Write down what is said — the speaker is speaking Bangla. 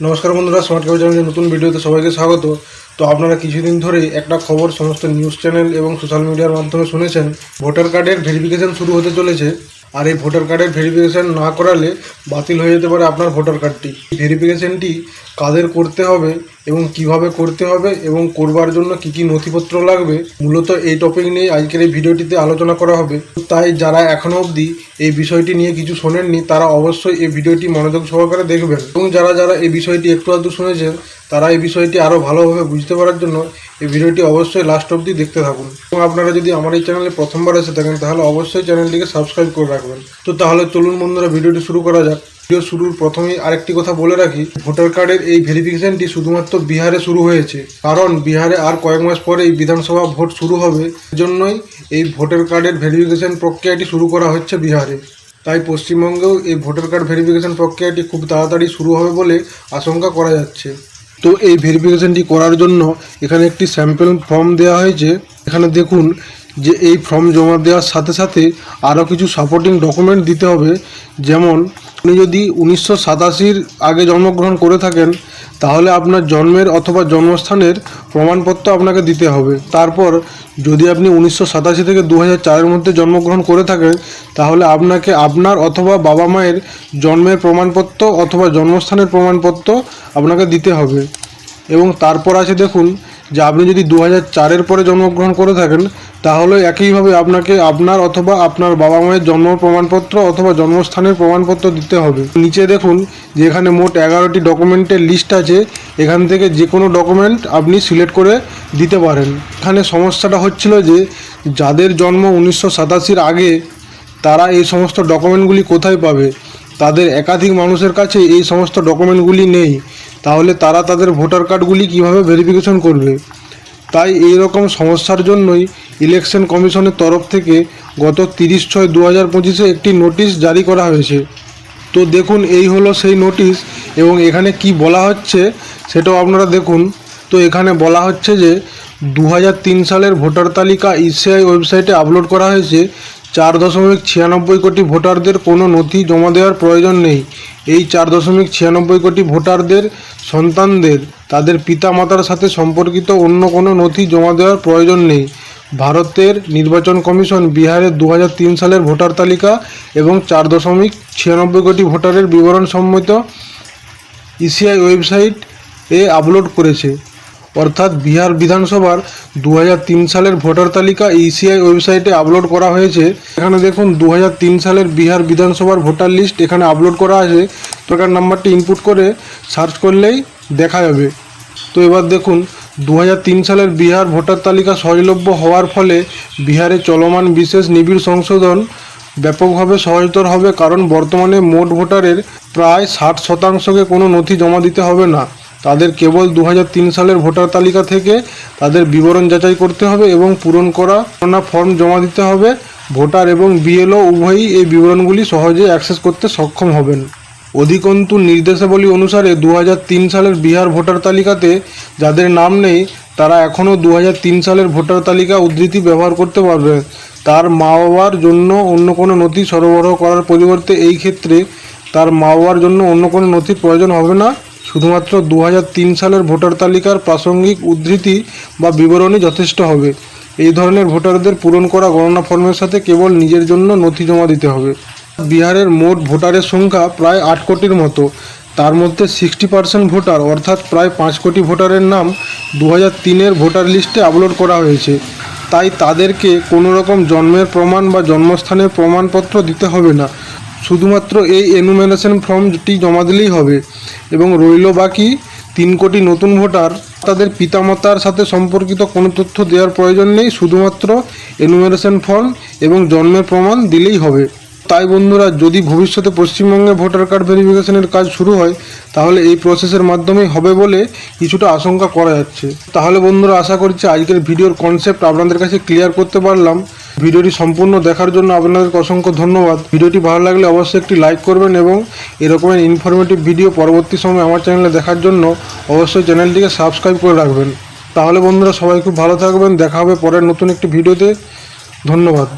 নমস্কার বন্ধুরা স্মার্ট ক্যাবে চ্যানেলের নতুন ভিডিওতে সবাইকে স্বাগত। তো আপনারা কিছুদিন ধরেই একটা খবর সমস্ত নিউজ চ্যানেল এবং সোশ্যাল মিডিয়ার মাধ্যমে শুনেছেন। ভোটার কার্ডের ভেরিফিকেশান শুরু হতে চলেছে। আর এই ভোটার কার্ডের ভেরিফিকেশান না করালে বাতিল হয়ে যেতে পারে আপনার ভোটার কার্ডটি। ভেরিফিকেশনটি কাদের করতে হবে এবং কীভাবে করতে হবে এবং করবার জন্য কি কি নথিপত্র লাগবে, মূলত এই টপিক নিয়ে আজকের এই ভিডিওটিতে আলোচনা করা হবে। তাই যারা এখনও অবধি এই বিষয়টি নিয়ে কিছু শোনেননি, তারা অবশ্যই এই ভিডিওটি মনোযোগ সহকারে দেখবেন এবং যারা যারা এই বিষয়টি একটু আধটু শুনেছেন, তারা এই বিষয়টি আরও ভালোভাবে বুঝতে পারার জন্য এই ভিডিওটি অবশ্যই লাস্ট অবধি দেখতে থাকুন। এবং আপনারা যদি আমার এই চ্যানেলে প্রথমবার এসে থাকেন, তাহলে অবশ্যই চ্যানেলটিকে সাবস্ক্রাইব করে রাখবেন। তো তাহলে চলুন বন্ধুরা, ভিডিওটি শুরু করা যাক। ভিডিও শুরুর প্রথমেই আরেকটি কথা বলে রাখি, ভোটার কার্ডের এই ভেরিফিকেশনটি শুধুমাত্র বিহারে শুরু হয়েছে। কারণ বিহারে আর কয়েক মাস পরেই বিধানসভা ভোট শুরু হবে এজন্যই এই ভোটার কার্ডের ভেরিফিকেশন প্রক্রিয়াটি শুরু করা হচ্ছে বিহারে। তাই পশ্চিমবঙ্গেও এই ভোটার কার্ড ভেরিফিকেশন প্রক্রিয়াটি খুব তাড়াতাড়ি শুরু হবে বলে আশঙ্কা করা যাচ্ছে। তো এই ভেরিফিকেশনটি করার জন্য এখানে একটি স্যাম্পল ফর্ম দেওয়া হয়েছে। এখানে দেখুন যে এই ফর্ম জমা দেওয়ার সাথে সাথে আরও কিছু সাপোর্টিং ডকুমেন্ট দিতে হবে, যেমন আপনি যদি উনিশশো সাতাশির আগে জন্মগ্রহণ করে থাকেন, তাহলে আপনার জন্মের অথবা জন্মস্থানের প্রমাণপত্র আপনাকে দিতে হবে। তারপর যদি আপনি উনিশশো সাতাশি থেকে দু হাজার চারের মধ্যে জন্মগ্রহণ করে থাকেন, তাহলে আপনাকে আপনার অথবা বাবা মায়ের জন্মের প্রমাণপত্র অথবা জন্মস্থানের প্রমাণপত্র আপনাকে দিতে হবে। এবং তারপর আছে দেখুন যে আপনি যদি দু হাজার চারের পরে জন্মগ্রহণ করে থাকেন, তাহলে একইভাবে আপনাকে আপনার অথবা আপনার বাবা মায়ের জন্ম প্রমাণপত্র অথবা জন্মস্থানের প্রমাণপত্র দিতে হবে। নিচে দেখুন যে এখানে মোট এগারোটি ডকুমেন্টের লিস্ট আছে। এখান থেকে যে কোনো ডকুমেন্ট আপনি সিলেক্ট করে দিতে পারেন। এখানে সমস্যাটা হচ্ছিল যে যাদের জন্ম উনিশশো সাতাশির আগে, তারা এই সমস্ত ডকুমেন্টগুলি কোথায় পাবে? তাদের একাধিক মানুষের কাছে এই সমস্ত ডকুমেন্টগুলি নেই। তাহলে তারা তাদের ভোটার কার্ডগুলি কীভাবে ভেরিফিকেশন করবে? তাই এই রকম সমস্যার জন্যই ইলেকশন কমিশনের তরফ থেকে গত তিরিশ ছয় দু হাজার পঁচিশে একটি নোটিশ জারি করা হয়েছে। তো দেখুন, এই হলো সেই নোটিশ এবং এখানে কি বলা হচ্ছে সেটাও আপনারা দেখুন। তো এখানে বলা হচ্ছে যে দু হাজার তিন সালের ভোটার তালিকা ইসিআই ওয়েবসাইটে আপলোড করা হয়েছে। চার দশমিক ছিয়ানব্বই কোটি ভোটারদের কোনো নথি জমা দেওয়ার প্রয়োজন নেই। এই চার দশমিক ছিয়ানব্বই কোটি ভোটারদের সন্তানদের, তাদের পিতামাতার সাথে সম্পর্কিত অন্য কোনো নথি জমা দেওয়ার প্রয়োজন নেই। ভারতের নির্বাচন কমিশন বিহারের দু হাজার তিন সালের ভোটার তালিকা এবং চার দশমিক ছিয়ানব্বই কোটি ভোটারের বিবরণ সম্মত ইসিআই ওয়েবসাইট এ আপলোড করেছে। অর্থাৎ বিহার বিধানসভার দু হাজার তিন সালের ভোটার তালিকা ইসিআই ওয়েবসাইটে আপলোড করা হয়েছে। এখানে দেখুন দু হাজার তিন সালের বিহার বিধানসভার ভোটার লিস্ট এখানে আপলোড করা আছে। ভোটার নাম্বারটি ইনপুট করে সার্চ করলেই দেখা যাবে। তো এবার দেখুন দু হাজার তিন সালের বিহার ভোটার তালিকা সহজলভ্য হওয়ার ফলে বিহারে চলমান বিশেষ নিবিড় সংশোধন ব্যাপকভাবে সহজতর হবে, কারণ বর্তমানে মোট ভোটারের প্রায় ষাট শতাংশকে কোনো নথি জমা দিতে হবে না। তাদের কেবল দু হাজার তিন সালের ভোটার তালিকা থেকে তাদের বিবরণ যাচাই করতে হবে এবং পূরণ করা ফর্ম জমা দিতে হবে। ভোটার এবং বিএলও উভয়ই এই বিবরণগুলি সহজে অ্যাক্সেস করতে সক্ষম হবেন। অধিকন্তু নির্দেশাবলী অনুসারে দু হাজার তিন সালের বিহার ভোটার তালিকাতে যাদের নাম নেই, তারা এখনও দু হাজার তিন সালের ভোটার তালিকা উদ্ধৃতি ব্যবহার করতে পারবে। তার মা বাবার জন্য অন্য কোনো নথি সরবরাহ করার পরিবর্তে এই ক্ষেত্রে তার মা বাবার জন্য অন্য কোনো নথির প্রয়োজন হবে না। শুধুমাত্র দু হাজার তিন সালের ভোটার তালিকার প্রাসঙ্গিক উদ্ধৃতি বা বিবরণী যথেষ্ট হবে। এই ধরনের ভোটারদের পূরণ করা গণনা ফর্মের সাথে কেবল নিজের জন্য নথি জমা দিতে হবে। বিহারের মোট ভোটারের সংখ্যা প্রায় আট কোটির মতো। তার মধ্যে সিক্সটি পার্সেন্ট ভোটার, অর্থাৎ প্রায় পাঁচ কোটি ভোটারের নাম দু তিনের ভোটার লিস্টে আপলোড করা হয়েছে। তাই তাদেরকে কোনো রকম জন্মের প্রমাণ বা জন্মস্থানের প্রমাণপত্র দিতে হবে না। শুধুমাত্র এই এনুমেরেশন ফর্মটি জমা দিলেই হবে। এবং রইল বাকি তিন কোটি নতুন ভোটার, তাদের পিতামাতার সাথে সম্পর্কিত কোনো তথ্য দেওয়ার প্রয়োজন নেই, শুধুমাত্র এনুমেরেশন ফর্ম এবং জন্মের প্রমাণ দিলেই হবে। তাই বন্ধুরা, যদি ভবিষ্যতে পশ্চিমবঙ্গে ভোটার কার্ড ভেরিফিকেশনের কাজ শুরু হয়, তাহলে এই প্রসেসের মাধ্যমেই হবে বলে কিছুটা আশঙ্কা করা যাচ্ছে। তাহলে বন্ধুরা, আশা করছি আজকের ভিডিওর কনসেপ্ট আপনাদের কাছে ক্লিয়ার করতে পারলাম। ভিডিওটি সম্পূর্ণ দেখার জন্য আপনাদেরকে অসংখ্য ধন্যবাদ। ভিডিওটি ভালো লাগলে অবশ্যই একটি লাইক করবেন এবং এরকমের ইনফরমেটিভ ভিডিও পরবর্তী সময় আমার চ্যানেলে দেখার জন্য অবশ্যই চ্যানেলটিকে সাবস্ক্রাইব করে রাখবেন। তাহলে বন্ধুরা সবাই খুব ভালো থাকবেন। দেখা হবে পরের নতুন একটি ভিডিওতে ধন্যবাদ।